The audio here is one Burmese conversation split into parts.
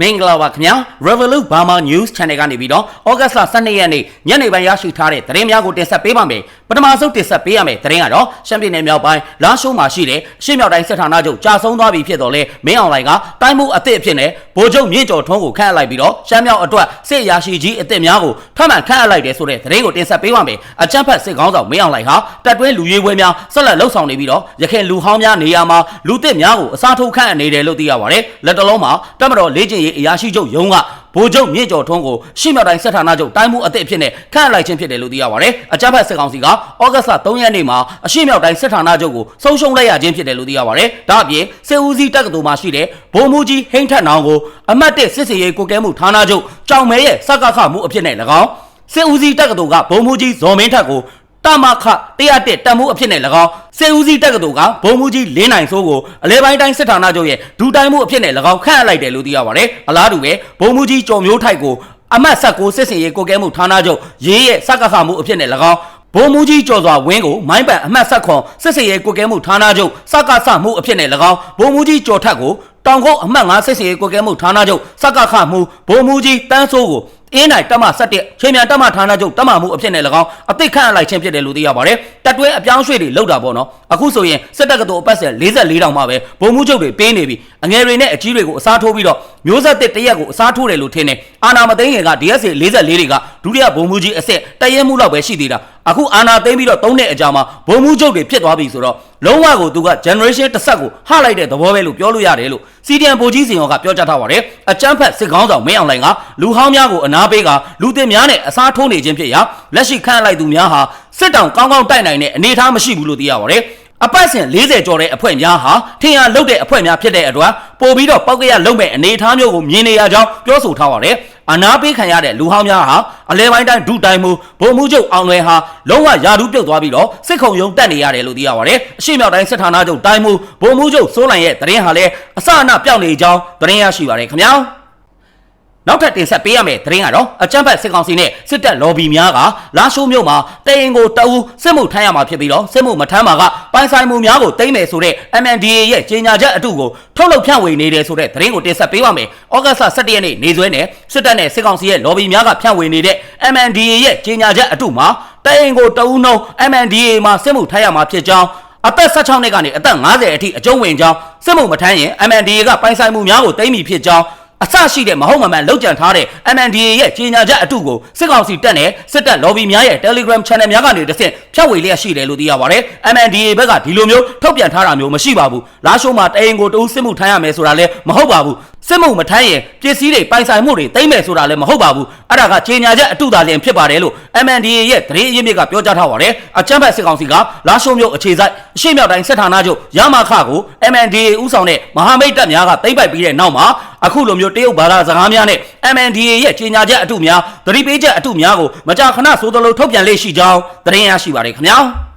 မင်္ဂလာပါခင်ဗျာ Revolut Burma News Channel ကနေပြီးတော့ဩဂတ်လ12ရက်နေ့ညနေပိုင်းရရှိထားတဲ့သတင်းများကိုတင်ဆက်ပေးပါမယ် ပထမဆုံးတင်ဆက်ပေးရမယ့်သတင်းကတော့ရှမ်းပြည်နယ်မြောက်ပိုင်းလာရှိုးမှာရှိတဲ့အရှေ့မြောက်တိုင်းစစ်ဌာနချုပ်ကြာဆုံးသွားပြီဖြစ်တော်လဲမင်းအောင်လှိုင်ကတိုင်းမှုအသစ်အဖြစ်နဲ့ဗိုလ်ချုပ်မြင့်ကျော်ထွန်းကိုခန့်အပ်လိုက်ပြီးတော့ရှမ်းမြောက်အတွက်စစ်ရာရှိကြီးအသစ်များကိုထပ်မံခန့်အပ်လိုက်တယ်ဆိုတဲ့သတင်းကိုတင်ဆက်ပေးပါမယ်အကြမ်းဖက်စစ်ကောင်းဆောင်မင်းအောင်လှိုင်ဟာတပ်တွင်းလူရေးပွဲများဆက်လက်လှုပ်ဆောင်နေပြီးတော့ရခိုင်လူဟောင်းများနေရာမှာလူသစ်များကိုအစားထိုးခန့်အပ်နေတယ်လို့သိရပါတယ်လက်တလုံးမှာတပ်မတော်လေ့ကျင့်ရေးအရာရှိချုပ်ရုံးက ဗိုလ်ချုပ်မြင့်ကျော်ထွန်းကိုရှေ့မြောက်တိုင်းစစ်ဌာနချုပ်တိုင်းမှုအသစ်အဖြစ်နဲ့ခန့်အပ်လိုက်ခြင်းဖြစ်တယ်လို့သိရပါတယ်။အကြမ်းဖက်စစ်ကောင်စီကဩဂတ်လ3ရက်နေ့မှာအရှေ့မြောက်တိုင်းစစ်ဌာနချုပ်ကိုဆုံးရှုံးလိုက်ရခြင်းဖြစ်တယ်လို့သိရပါတယ်။ဒါအပြင်စစ်ဦးစီးတပ်ကတော်မှာရှိတဲ့ဗိုလ်မှူးကြီးဟိန်းထက်နောင်ကိုအမတ်1စစ်စေရေးကိုကဲမှုဌာနချုပ်ကြောင်မဲရဲ့စကခမှုအဖြစ်နဲ့၎င်းစစ်ဦးစီးတပ်ကတော်ကဗိုလ်မှူးကြီးဇော်မင်းထက်ကို တမခ101တပ်မှုအဖြစ်နဲ့၎င်းစေဦးစီးတက္ကသိုလ်ကဘုံမူကြီးလင်းနိုင်စိုးကိုအလဲပိုင်းတိုင်းစစ်ဌာနချုပ်ရဲ့ဒူတိုင်းမှုအဖြစ်နဲ့၎င်းခန့်အပ်လိုက်တယ်လို့သိရပါတယ်အလားတူပဲဘုံမူကြီးကျော်မျိုးထိုက်ကိုအမတ်ဆက်ကိုစစ်စင်ရေးကိုကဲမှုဌာနချုပ်ရေးရဲ့စကခမှုအဖြစ်နဲ့၎င်းဘုံမူကြီးကျော်စွာဝင်းကိုမိုင်းပန်အမှတ်ဆက်ခွန်စစ်စင်ရေးကိုကဲမှုဌာနချုပ်စကဆမှုအဖြစ်နဲ့၎င်းဘုံမူကြီးကျော်ထက်ကိုတောင်ကုန်းအမှတ်9စစ်စင်ရေးကိုကဲမှုဌာနချုပ်စကခမှုဘုံမူကြီးတန်းစိုးကို အင်းနိုင်တက်မဆက်တဲ့ချိန်မြန်တက်မဌာနချုပ်တက်မမှုအဖြစ်နဲ့၎င်းအသိခန့်အလိုက်ခြင်းဖြစ်တယ်လို့သိရပါတယ်တက်တွဲအပြောင်းရွှေ့တွေလောက်တာပေါ့နော်အခုဆိုရင်စစ်တပ်ကတော်အပတ်ဆက်44တောင်မှပဲဘုံမှုချုပ်တွေပေးနေပြီအငယ်တွေနဲ့အကြီးတွေကိုအစားထိုးပြီးတော့မျိုးဆက်တစ်တရက်ကိုအစားထိုးတယ်လို့ထင်တယ် အာနာမသိငယ်က DSA 44တွေကဒုတိယဘုံမှုကြီးအဆက်တရဲမှုလောက်ပဲရှိသေးတာအခုအာနာသိမ်းပြီးတော့၃နှစ်အကြာမှာဘုံမှုချုပ်တွေဖြစ်သွားပြီဆိုတော့လုံးဝကိုသူက generation တစ်ဆက်ကိုဟလိုက်တဲ့သဘောပဲလို့ပြောလို့ရတယ်လို့စီဒီအန်ဗိုလ်ကြီးစင်ရောကပြောကြားထားပါတယ်အချမ်းဖက်စစ်ကောင်းဆောင်မင်းအောင်လှိုင်ကလူဟောင်းများကိုအနာပေးကလူသစ်များနဲ့အစားထိုးနေခြင်းဖြစ်ရာလက်ရှိခန့်လိုက်သူများဟာစစ်တောင်ကောင်းကောင်းတိုက်နိုင်တဲ့အနေအထားမရှိဘူးလို့သိရပါတယ် အပတ်စဉ်40ကျော်တဲ့အဖွဲ့များဟာထင်ရလုတ်တဲ့အဖွဲ့များဖြစ်တဲ့အတွက်ပို့ပြီးတော့ပောက်ကရလုံမဲ့အနေအထားမျိုးကိုမြင်နေရကြောင်းပြောဆိုထားပါတယ်အနာပေးခံရတဲ့လူဟောင်းများဟာအလဲပိုင်းတိုင်းဒုတိုင်းမှုဗိုလ်မှူးချုပ်အောင်လွယ်ဟာလုံးဝယာဒူးပြုတ်သွားပြီးတော့စစ်ခုံရုံတက်နေရတယ်လို့သိရပါတယ်အရှိမြောက်တိုင်းစစ်ဌာနချုပ်တိုင်းမှုဗိုလ်မှူးချုပ်စိုးလိုင်ရဲ့တရင်ဟာလည်းအစအနပြောင်းနေကြောင်းတရင်ရရှိပါတယ်ခင်ဗျာ နောက်ထပ်တင်ဆက်ပေးရမယ့်သတင်းကတော့အကြမ်းဖက်စစ်ကောင်စီနဲ့စစ်တပ်လော်ဘီများကလာရှိုးမြို့မှာတရင်ကိုတအူးစစ်မှုထမ်းရမှာဖြစ်ပြီးတော့စစ်မှုမထမ်းမှာကပိုင်ဆိုင်မှုများကိုတိမ့်မယ်ဆိုတဲ့ MNDAA ရဲ့ကြေညာချက်အတုကိုထုတ်လုပ်ဖြန့်ဝေနေတယ်ဆိုတဲ့သတင်းကိုတင်ဆက်ပေးပါမယ်။ဩဂတ်လ17ရက်နေ့နေစွဲနဲ့စစ်တပ်နဲ့စစ်ကောင်စီရဲ့လော်ဘီများကဖြန့်ဝေနေတဲ့ MNDAA ရဲ့ကြေညာချက်အတုမှာတရင်ကိုတအူးနှုံး MNDAA မှာစစ်မှုထမ်းရမှာဖြစ်ကြောင်းအသက်16နှစ်ကနေအသက်50အထိအကျုံးဝင်ကြောင်းစစ်မှုမထမ်းရင် MNDAA ကပိုင်ဆိုင်မှုများကိုတိမ့်မိဖြစ်ကြောင်း အဆရှိတဲ့မဟုတ်မမှန်လောက်ကြံထားတဲ့ MNDAA ရဲ့ကြေညာချက်အတုကိုစစ်ကောင်စီတက်နဲ့စစ်တပ် lobby များရဲ့ Telegram channel များကနေတစ်ဆင့်ဖြန့်ဝေလျက်ရှိတယ်လို့သိရပါတယ်။ MNDAA ဘက်ကဒီလိုမျိုးထုတ်ပြန်ထားတာမျိုးမရှိပါဘူး။လာရှိုးမှာတရင်ကိုတူးစစ်မှုထမ်းရမယ်ဆိုတာလည်းမဟုတ်ပါဘူး။ စစ်မှုမထမ်းရင်ပစ္စည်းတွေပိုင်ဆိုင်မှုတွေတိမ့်မယ်ဆိုတာလည်းမဟုတ်ပါဘူး။အဲ့ဒါကကြေညာချက်အတုသာလျင်ဖြစ်ပါတယ်လို့ MNDAA ရဲ့သတင်းအရင်းမြစ်ကပြောကြားထားပါတယ်။အကြမ်းဖက်စစ်ကောင်စီကလာရှိုးမြို့အခြေစိုက်အရှိမြောက်တိုင်းစစ်ဌာနချုပ်ရမခကို MNDAA ဥဆောင်တဲ့မဟာမိတ်တပ်များကသိမ့်ပိုက်ပြီးတဲ့နောက်မှာအခုလိုမျိုးတရုတ်ဘာသာစကားများနဲ့ MNDAA ရဲ့ကြေညာချက်အတုများသတိပေးချက်အတုများကိုမကြာခဏဆိုသလိုထုတ်ပြန်လေးရှိကြောင်းသတင်းရရှိပါတယ်ခင်ဗျာ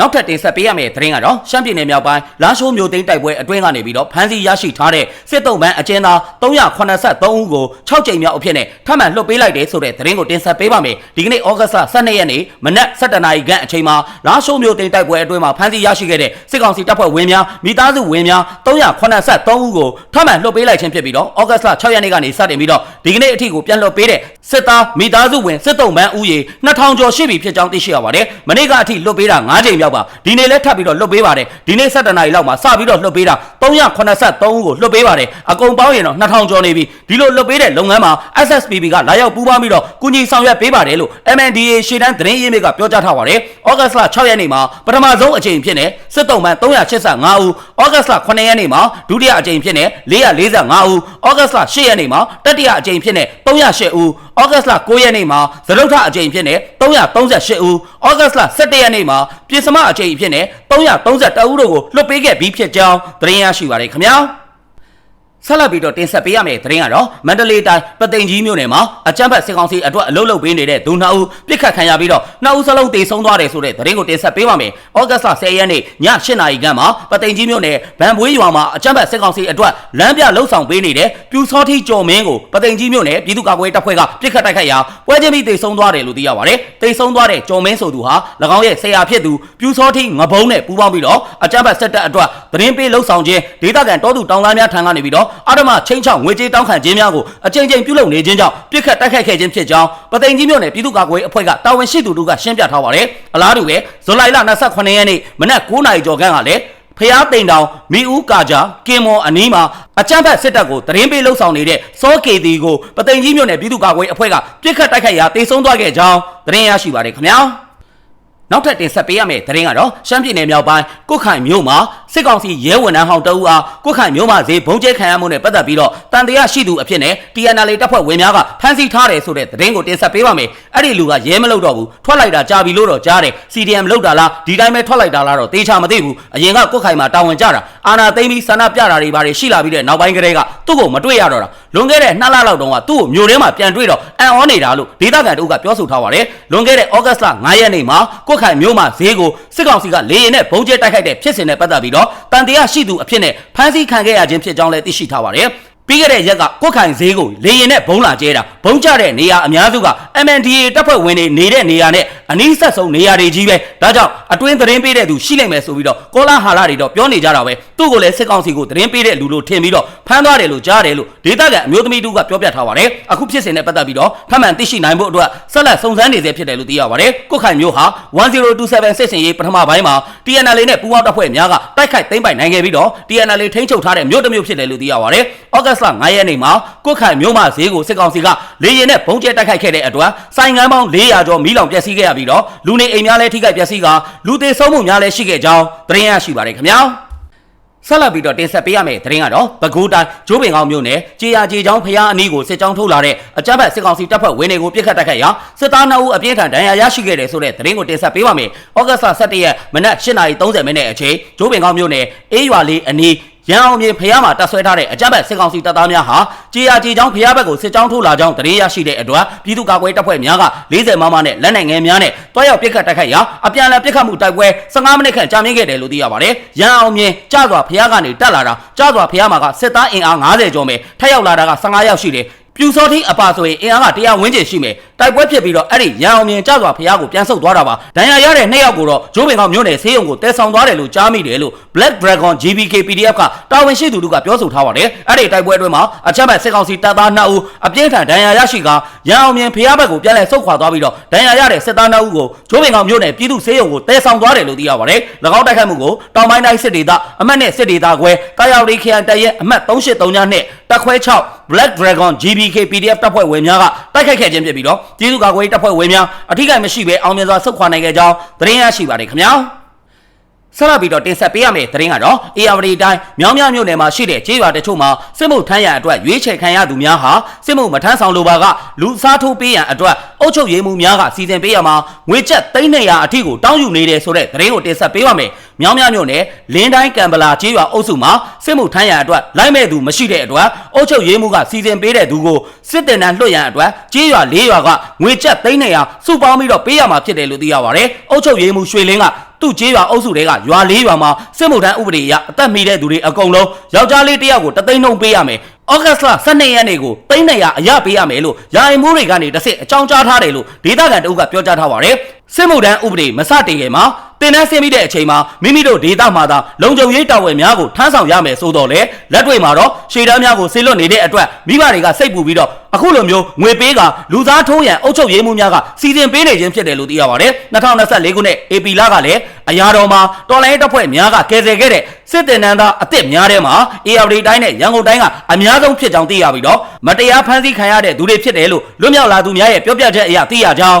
နောက်ထပ်တင်ဆက်ပေးရမယ့်သတင်းကတော့ရှမ်းပြည်နယ်မြောက်ပိုင်းလာရှိုးမြို့သိမ်းတိုက်ပွဲအတွင်းကနေပြီးတော့ဖမ်းဆီးရရှိထားတဲ့စစ်တုံးပန်းအကျဉ်းသား383ဦးကို6ကြိမ်မြောက်အဖြစ်နဲ့ထပ်မံလွှတ်ပေးလိုက်တယ်ဆိုတဲ့သတင်းကိုတင်ဆက်ပေးပါမယ်ဒီကနေ့ဩဂတ်လ12ရက်နေ့မနက်7:00နာရီခန့်အချိန်မှာလာရှိုးမြို့သိမ်းတိုက်ပွဲအတွင်းမှာဖမ်းဆီးရရှိခဲ့တဲ့စစ်ကောင်စီတပ်ဖွဲ့ဝင်များမိသားစုဝင်များ383ဦးကိုထပ်မံလွှတ်ပေးလိုက်ခြင်းဖြစ်ပြီးတော့ဩဂတ်လ6ရက်နေ့ကနေစတင်ပြီးတော့ဒီကနေ့အထိကိုပြန်လွှတ်ပေးတဲ့စစ်သားမိသားစုဝင်စစ်တုံးပန်းဦးရေ2000ကျော်ရှိပြီဖြစ်ကြောင်းသိရှိရပါတယ်မနေ့ကအထိလွှတ်ပေးတာ9ကြိမ်မြောက်ပါဒီနေ့လည်းထပ်ပြီးတော့လွှတ်ပေးပါတယ်ဒီနေ့7နာရီလောက်မှာစပြီးတော့လွှတ်ပေးတာ383ဦးကိုလွှတ်ပေးပါတယ်အကုန်ပေါင်းရင်တော့2000ကျော်နေပြီဒီလိုလွှတ်ပေးတဲ့လုပ်ငန်းမှာ SSPB ကလာရောက်ပူးပေါင်းပြီးတော့ကုညီဆောင်ရွက်ပေးပါတယ်လို့ MNDAA ရှေ့တန်းသတင်းရင်းမြစ်ကပြောကြားထားပါတယ်ဩဂတ်လ6ရက်နေ့မှာပထမဆုံးအကြိမ်ဖြစ်နေစစ်တုံးပန်း385ဦးဩဂတ်လ9ရက်နေ့မှာဒုတိယအကြိမ်ဖြစ်နေ445ဦးဩဂတ်လ10ရက်နေ့မှာတတိယအကြိမ်ဖြစ်နေ308ဦး ဩဂတ်လ9ရက်နေ့မှာသရုတ်ထအကြိမ်ဖြစ်နေ338ဦးဩဂတ်လ17ရက်နေ့မှာပြည်စမအကြိမ်ဖြစ်နေ332ဦးတို့ကိုလွှတ်ပေးခဲ့ပြီးဖြစ်ကြောင်းသတင်းရရှိပါတယ်ခင်ဗျာ ဆက်လက်ပြီးတော့တင်ဆက်ပေးရမယ့်သတင်းကတော့မန္တလေးတိုင်းပသိမ်ကြီးမြို့နယ်မှာအကြမ်းဖက်စစ်ကောင်စီအတွက်အလုတ်လုတ်ပေးနေတဲ့ဒုနှစ်ဦးပြစ်ခတ်ခံရပြီးတော့နှစ်ဦးစလုံးတေဆုံးသွားတယ်ဆိုတဲ့သတင်းကိုတင်ဆက်ပေးပါမယ်။ဩဂတ်လ10ရက်နေ့ည8နာရီခန့်မှာပသိမ်ကြီးမြို့နယ်ဗန်ဘွေးရွာမှာအကြမ်းဖက်စစ်ကောင်စီအတွက်လမ်းပြလှုပ်ဆောင်ပေးနေတဲ့ပြူစောထီကျော်မင်းကိုပသိမ်ကြီးမြို့နယ်ပြည်သူ့ကာကွယ်တပ်ဖွဲ့ကပြစ်ခတ်တိုက်ခိုက်ရာပွဲချင်းပြီးတေဆုံးသွားတယ်လို့သိရပါတယ်။တေဆုံးသွားတဲ့ကျော်မင်းဆိုသူဟာ၎င်းရဲ့ဆရာဖြစ်သူပြူစောထီငဘုံနဲ့ပူးပေါင်းပြီးတော့အကြမ်းဖက်စစ်တပ်အတွက်သတင်းပေးလှုပ်ဆောင်ခြင်းဒေသခံတောသူတောင်သားများထံကနေပြီးတော့အာဓမချင်းချောင်းငွေကြေးတောင်းခံခြင်းများကိုအကြိမ်ကြိမ်ပြုလုပ်နေခြင်းကြောင့်ပြစ်ခတ်တိုက်ခိုက်ခဲ့ခြင်းဖြစ်ကြောင်းပသိမ်ကြီးမြို့နယ်ပြည်သူ့ကာကွယ်ရေးအဖွဲ့ကတာဝန်ရှိသူတို့ကရှင်းပြထားပါတယ်အလားတူပဲဇူလိုင်လ28ရက်နေ့မနက်9:00နာရီကျော်ခန့်ကလည်းဖျားတိန်တောင်မီဦးကာဂျာကင်မော်အနီးမှာအကြမ်းဖက်စစ်တပ်ကိုတရင်ပေးလှုပ်ဆောင်နေတဲ့စောကေတီကိုပသိမ်ကြီးမြို့နယ်ပြည်သူ့ကာကွယ်ရေးအဖွဲ့ကပြစ်ခတ်တိုက်ခိုက်ရာတေဆုံးသွားခဲ့ကြောင်းသတင်းရရှိပါတယ်ခင်ဗျာနောက်ထပ်တင်ဆက်ပေးရမယ့်သတင်းကတော့ရှမ်းပြည်နယ်မြောက်ပိုင်းကုတ်ခိုင်မြို့မှာ စစ်ကောင်စီရဲဝန်ထမ်းဟောင်းတအူအားကုတ်ခိုင်မြို့မှာဈေးဘုံကျဲခံရမှုနဲ့ပတ်သက်ပြီးတော့တန်တရားရှိသူအဖြစ်နဲ့ TNL တပ်ဖွဲ့ဝင်များကဖမ်းဆီးထားတယ်ဆိုတဲ့သတင်းကိုတင်ဆက်ပေးပါမယ်။အဲ့ဒီလူကရဲမလို့တော့ဘူးထွက်လိုက်တာကြာပြီလို့တော့ကြားတယ်။ CDM လောက်တာလားဒီတိုင်းပဲထွက်လိုက်တာလားတော့တေချာမသိဘူး။အရင်ကကုတ်ခိုင်မှာတာဝန်ကြတာအာနာသိမ့်ပြီးဆန္ဒပြတာတွေဘာတွေရှိလာပြီးတဲ့နောက်ပိုင်းကတည်းကသူ့ကိုမတွေ့ရတော့တာလွန်ခဲ့တဲ့နှစ်လလောက်တုန်းကသူ့ကိုမြို့ထဲမှာပြန်တွေ့တော့အန်အောနေတာလို့ဒေသခံတို့ကပြောဆိုထားပါတယ်။လွန်ခဲ့တဲ့ဩဂတ်စ်လ9ရက်နေ့မှာကုတ်ခိုင်မြို့မှာဈေးကိုစစ်ကောင်စီကလေရင်နဲ့ဘုံကျဲတိုက်ခိုက်တဲ့ဖြစ်စဉ်နဲ့ပတ်သက်ပြီးတော့တန်တရားရှိသူအဖြစ်နဲ့ဖမ်းဆီးခံခဲ့ရခြင်းဖြစ်ကြောင်းလည်းသိရှိထားပါတယ်။ပြီးခဲ့တဲ့ရက်ကကွက်ခိုင်ဈေးကိုလေရင်နဲ့ဘုံလာကျဲတာဘုံကျတဲ့နေရာအများစုက MNDA တပ်ဖွဲ့ဝင်တွေနေတဲ့နေရာနဲ့အနီးဆက်ဆုံးနေရာတွေကြီးပဲဒါကြောင့်အတွင်းသတင်းပေးတဲ့သူရှိနိုင်မယ်ဆိုပြီးတော့ကောလာဟာလာတွေတော့ပြောနေကြတာပဲသူ့ကိုလည်းစစ်ကောင်စီကိုသတင်းပေးတဲ့လူလို့ထင်ပြီးတော့ဖမ်းသွားတယ်လို့ကြားတယ်လို့ဒေသခံအမျိုးသမီးတို့ကပြောပြထားပါတယ်အခုဖြစ်စဉ်နဲ့ပတ်သက်ပြီးတော့ထပ်မံသိရှိနိုင်ဖို့အတွက်ဆက်လက်စုံစမ်းနေစေဖြစ်တယ်လို့သိရပါတယ်ကွက်ခိုင်မျိုးဟာ1027စစ်စင်ရေးပထမပိုင်းမှာ TNL နဲ့ပူးပေါင်းတပ်ဖွဲ့များကတိုက်ခိုက်သိမ်းပိုက်နိုင်ခဲ့ပြီးတော့ TNL ထိန်းချုပ်ထားတဲ့မြို့တစ်မြို့ဖြစ်တယ်လို့သိရပါတယ်ဩဂတ်စ်လ9ရက်နေ့မှာကုတ်ခိုင်မြို့မဈေးကိုစစ်ကောင်စီကလေရင်နဲ့ဘုံကျဲတိုက်ခိုက်ခဲ့တဲ့အတွက်ဆိုင်ငန်းပေါင်း400ကျော်မီးလောင်ပျက်စီးခဲ့ရပြီးတော့လူနေအိမ်များလည်းထိခိုက်ပျက်စီးကလူသေးဆုံးမှုများလည်းရှိခဲ့ကြောင်းသတင်းရရှိပါတယ်ခင်ဗျာဆက်လက်ပြီးတော့တင်ဆက်ပေးရမယ့်သတင်းကတော့ပဲခူးတိုင်းကျိုးပင်ကောင်းမြို့နယ်ကြေယာကြေချောင်းဖျားအနီးကိုစစ်ကြောင်းထုတ်လာတဲ့အကြမ်းဖက်စစ်ကောင်စီတပ်ဖွဲ့ဝင်တွေကိုပြစ်ခတ်တိုက်ခိုက်ရာစစ်သား2ဦးအပြင်းထန်ဒဏ်ရာရရှိခဲ့တယ်ဆိုတဲ့သတင်းကိုတင်ဆက်ပေးပါမယ်။ဩဂတ်စ်လ17ရက်မနက်8:30မိနစ်အချိန်ကျိုးပင်ကောင်းမြို့နယ်အေးရွာလေးအနီး ရန်အောင်မြေဖျားမှာတပ်ဆွဲထားတဲ့အကြမ်းဖက်စစ်ကောင်စီတပ်သားများဟာကြေယာကြေချောင်းဖျားဘက်ကိုစစ်ကြောင်းထုတ်လာကြောင်းသတင်းရရှိတဲ့အတွက်ပြည်သူ့ကာကွယ်တပ်ဖွဲ့များက40မမနဲ့လက်နက်ငယ်များနဲ့တွားရောက်ပစ်ခတ်တိုက်ခိုက်ရာအပြန်အလှန်ပစ်ခတ်မှုတိုက်ပွဲ15မိနစ်ခန့်ကြာမြင့်ခဲ့တယ်လို့သိရပါတယ်။ရန်အောင်မြေကြစွာဖျားကနေတက်လာတာကြစွာဖျားမှာကစစ်သားအင်အား90ကျော်မယ်ထက်ရောက်လာတာက15ယောက်ရှိတယ်ပြူစောတိအပါဆိုရင်အင်အားကတရားဝန်းကျင်ရှိမယ်တိုက်ပွဲဖြစ်ပြီးတော့အဲ့ဒီရန်အောင်မြင်ကြစွာဖျားကိုပြန်ဆုတ်သွားတာပါဒဏ်ရာရတဲ့နှစ်ယောက်ကိုတော့ဂျိုးပင်ကောင်မြို့နယ်ဆေးရုံကိုတဲဆောင်သွားတယ်လို့ကြားမိတယ်လို့ Black Dragon GBK PDF ကတာဝန်ရှိသူတို့ကပြောဆိုထားပါတယ်အဲ့ဒီတိုက်ပွဲအတွင်းမှာအချက်မဲ့စစ်ကောင်စီတပ်သား2ဦးအပြင်းထန်ဒဏ်ရာရရှိကရန်အောင်မြင်ဖျားဘက်ကိုပြန်လည်ဆုတ်ခွာသွားပြီးတော့ဒဏ်ရာရတဲ့စစ်သား2ဦးကိုဂျိုးပင်ကောင်မြို့နယ်ပြည်သူ့ဆေးရုံကိုတဲဆောင်သွားတယ်လို့သိရပါတယ်၎င်းတိုက်ခိုက်မှုကိုတောင်ပိုင်းတိုင်းစစ်ဒေသအမှတ်နဲ့စစ်ဒေသခွဲတာယာဝတီခရိုင်တရဲအမှတ်383နဲ့တက်ခွဲ6 Black Dragon GBK PDF တပ်ဖွဲ့ဝင်များကတိုက်ခိုက်ခဲ့ခြင်းဖြစ်ပြီးတော့ကျေးဇူးကာကွယ်ရေးတပ်ဖွဲ့ဝင်များအထူးကိမရှိဘဲအောင်မြင်စွာဆုတ်ခွာနိုင်ခဲ့ကြောင်းသတင်းရရှိပါတယ်ခင်ဗျာဆက်လက်ပြီးတော့တင်ဆက်ပေးရမယ့်သတင်းကတော့ ARD တိုင်းမြောင်းမြမြို့နယ်မှာရှိတဲ့ကျေးရွာတချို့မှာစစ်မှုထမ်းရန်အတွက်ရွေးချယ်ခံရသူများဟာစစ်မှုမထမ်းဆောင်လိုပါကလူစားထိုးပေးရန်အတွက်အုပ်ချုပ်ရေးမှူးများကစီစဉ်ပေးရမှာငွေကျပ်300အထိကိုတောင်းယူနေတယ်ဆိုတဲ့သတင်းကိုတင်ဆက်ပေးပါမယ်။ မြောင်းမြမြို့နယ်လင်းတိုင်းကံပလာကျေးရွာအုပ်စုမှာစစ်မှုထမ်းရန်အတွက်လိုက်မဲ့သူမရှိတဲ့အတွက်အုပ်ချုပ်ရေးမှူးကစီစဉ်ပေးတဲ့သူကိုစစ်တင်တန်းလွှတ်ရန်အတွက်ကျေးရွာ၄ရွာကငွေကျပ်300စုပေါင်းပြီးတော့ပေးရမှာဖြစ်တယ်လို့သိရပါတယ်။အုပ်ချုပ်ရေးမှူးရွှေလင်းကသူ့ကျေးရွာအုပ်စုတွေကရွာ၄ရွာမှာစစ်မှုထမ်းဥပဒေအရအသက်မီတဲ့သူတွေအကုန်လုံးယောက်ျားလေးတစ်ယောက်ကိုတသိန်းနှုန်းပေးရမယ်။ဩဂတ်စ်လ12ရက်နေ့ကို300အရပေးရမယ်လို့ယာယီမိုးတွေကနေတစ်စစ်အကြောင်းကြားထားတယ်လို့ဒေသခံတအုပ်ကပြောကြားထားပါတယ်။ စစ်မှုထမ်းဥပဒေမစတင်ခင်မှာတင်တန်းဆင်းပြီးတဲ့အချိန်မှာမိမိတို့ဒေသမှာသာလုံခြုံရေးတာဝန်များကိုထမ်းဆောင်ရမယ်ဆိုတော့လေလက်တွေမှာတော့ရှေ့တန်းများကိုဆေးလွတ်နေတဲ့အတွက်မိဘတွေကစိတ်ပူပြီးတော့အခုလိုမျိုးငွေပေးကလူသားထိုးရန်အုပ်ချုပ်ရေးမှုများကစီစဉ်ပေးနေခြင်းဖြစ်တယ်လို့သိရပါတယ်2024ခုနှစ် AP လကလည်းအရာတော်မှာတော်လိုင်းတပ်ဖွဲ့များကကယ်ဆယ်ခဲ့တဲ့စစ်တင်နန်းသားအစ်စ်များထဲမှာ ARD တိုင်းနဲ့ရန်ကုန်တိုင်းကအများဆုံးဖြစ်ကြောင်းသိရပြီးတော့မတရားဖမ်းဆီးခံရတဲ့သူတွေဖြစ်တယ်လို့လွတ်မြောက်လာသူများရဲ့ပြောပြချက်အရသိရကြောင်း